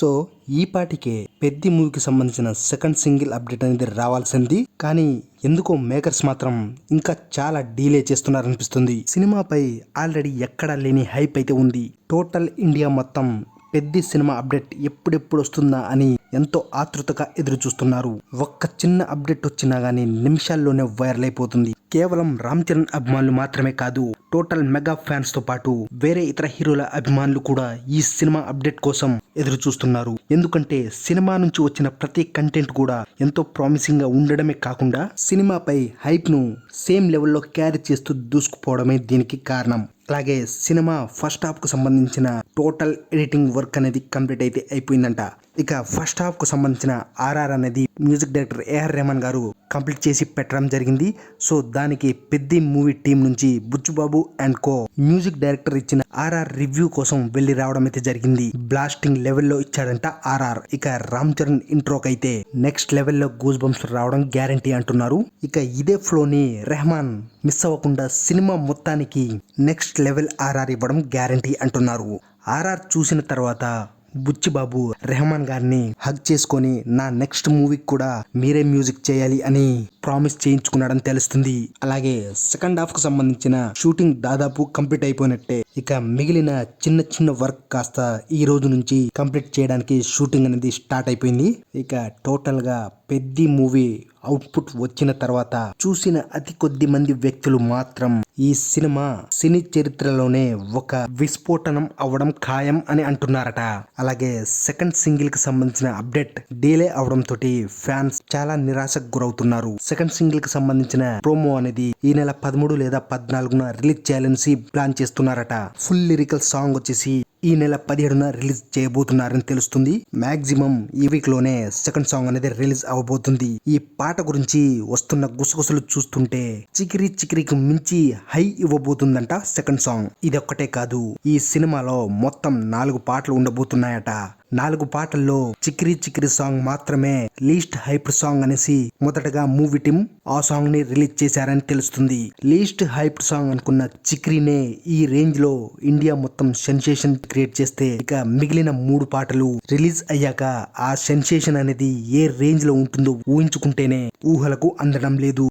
So ఈ పాటికే పెద్ద మూవీకి సంబంధించిన సెకండ్ సింగిల్ అప్డేట్ అనేది రావాల్సింది. కానీ ఎందుకో మేకర్స్ మాత్రం ఇంకా చాలా డీలే చేస్తున్నారనిపిస్తుంది. సినిమాపై ఆల్రెడీ ఎక్కడా లేని హైప్ అయితే ఉంది. టోటల్ ఇండియా మొత్తం పెద్ద సినిమా అప్డేట్ ఎప్పుడెప్పుడు వస్తుందా అని ఎంతో ఆతృతగా ఎదురు చూస్తున్నారు ఒక్క చిన్న అప్డేట్ వచ్చినా గానీ నిమిషాల్లోనే వైరల్ అయిపోతుంది. కేవలం రామ్ చరణ్ అభిమానులు మాత్రమే కాదు టోటల్ మెగా ఫ్యాన్స్తో పాటు వేరే ఇతర హీరోల అభిమానులు కూడా ఈ సినిమా అప్డేట్ కోసం ఎదురు చూస్తున్నారు ఎందుకంటే సినిమా నుంచి వచ్చిన ప్రతి కంటెంట్ కూడా ఎంతో ప్రామిసింగ్గా ఉండడమే కాకుండా సినిమాపై హైప్ను సేమ్ లెవెల్లో క్యారీ చేస్తూ దూసుకుపోవడమే దీనికి కారణం. అలాగే సినిమా ఫస్ట్ హాఫ్కు సంబంధించిన టోటల్ ఎడిటింగ్ వర్క్ అనేది కంప్లీట్ అయితే అయిపోయిందంట. ఇక ఫస్ట్ హాఫ్కు సంబంధించిన ఆర్ఆర్ అనేది మ్యూజిక్ డైరెక్టర్ ఏఆర్ రెహమాన్ గారు కంప్లీట్ చేసి పెట్టడం జరిగింది. సో దానికి పెద్ద మూవీ టీం నుంచి Buchi Babu and co music director ఇచ్చిన ఆర్ఆర్ రివ్యూ కోసం వెళ్ళి రావడం అయితే జరిగింది. బ్లాస్టింగ్ లెవెల్లో ఇచ్చాడంట ఆర్ఆర్. ఇక రామ్ చరణ్ ఇంట్రోకి అయితే నెక్స్ట్ లెవెల్లో గూస్ బంప్స్ రావడం గ్యారంటీ అంటున్నారు. ఇక ఇదే ఫ్లోని రెహమాన్ మిస్ అవ్వకుండా సినిమా మొత్తానికి నెక్స్ట్ లెవెల్ ఆర్ఆర్ ఇవ్వడం గ్యారంటీ అంటున్నారు. ఆర్ఆర్ చూసిన తర్వాత బుచ్చిబాబు రెహమాన్ గారిని హగ్ చేసుకొని నా నెక్స్ట్ మూవీకి కూడా మీరే మ్యూజిక్ చేయాలి అని ప్రామిస్ చేయించుకున్నాడని తెలుస్తుంది. అలాగే సెకండ్ హాఫ్కు సంబంధించిన షూటింగ్ దాదాపు కంప్లీట్ అయిపోయినట్టే. ఇక మిగిలిన చిన్న చిన్న వర్క్ కాస్త ఈ రోజు నుంచి కంప్లీట్ చేయడానికి షూటింగ్ అనేది స్టార్ట్ అయిపోయింది. ఇక టోటల్గా పెద్ద మూవీ అవుట్పుట్ వచ్చిన తర్వాత చూసిన అతి కొద్ది మంది వ్యక్తులు మాత్రం ఈ సినిమా సినీ చరిత్రలోనే ఒక విస్ఫోటనం అవ్వడం ఖాయం అని అంటున్నారట. అలాగే సెకండ్ సింగిల్కి సంబంధించిన అప్డేట్ డీలే అవడం తోటి ఫ్యాన్స్ చాలా నిరాశకు గురవుతున్నారు. సెకండ్ సింగిల్కి సంబంధించిన ప్రోమో అనేది ఈ నెల పదమూడు లేదా పద్నాలుగున రిలీజ్ చేయాలని ప్లాన్ చేస్తున్నారట. ఫుల్ లిరికల్ సాంగ్ వచ్చేసి ఈ నెల పదిహేడున రిలీజ్ చేయబోతున్నారని తెలుస్తుంది. మాక్సిమం ఈ వీక్లోనే సెకండ్ సాంగ్ అనేది రిలీజ్ అవబోతుంది. ఈ పాట గురించి వస్తున్న గుసగుసలు చూస్తుంటే చికిరి చికిరికి మించి హై ఇవ్వబోతుందంట సెకండ్ సాంగ్. ఇది ఒక్కటే కాదు ఈ సినిమాలో మొత్తం నాలుగు పాటలు ఉండబోతున్నాయట. నాలుగు పాటల్లో చికిరి చికిరి సాంగ్ మాత్రమే లీస్ట్ హైప్ సాంగ్ అనేసి మొదటగా మూవీ టీమ్ ఆ సాంగ్ని రిలీజ్ చేశారని తెలుస్తుంది. లీస్ట్ హైప్ సాంగ్ అనుకున్న చిక్రీనే ఈ రేంజ్లో ఇండియా మొత్తం సెన్సేషన్ క్రియేట్ చేస్తే ఇక మిగిలిన మూడు పాటలు రిలీజ్ అయ్యాక ఆ సెన్సేషన్ అనేది ఏ రేంజ్లో ఉంటుందో ఊహించుకుంటేనే ఊహలకు అందడం లేదు.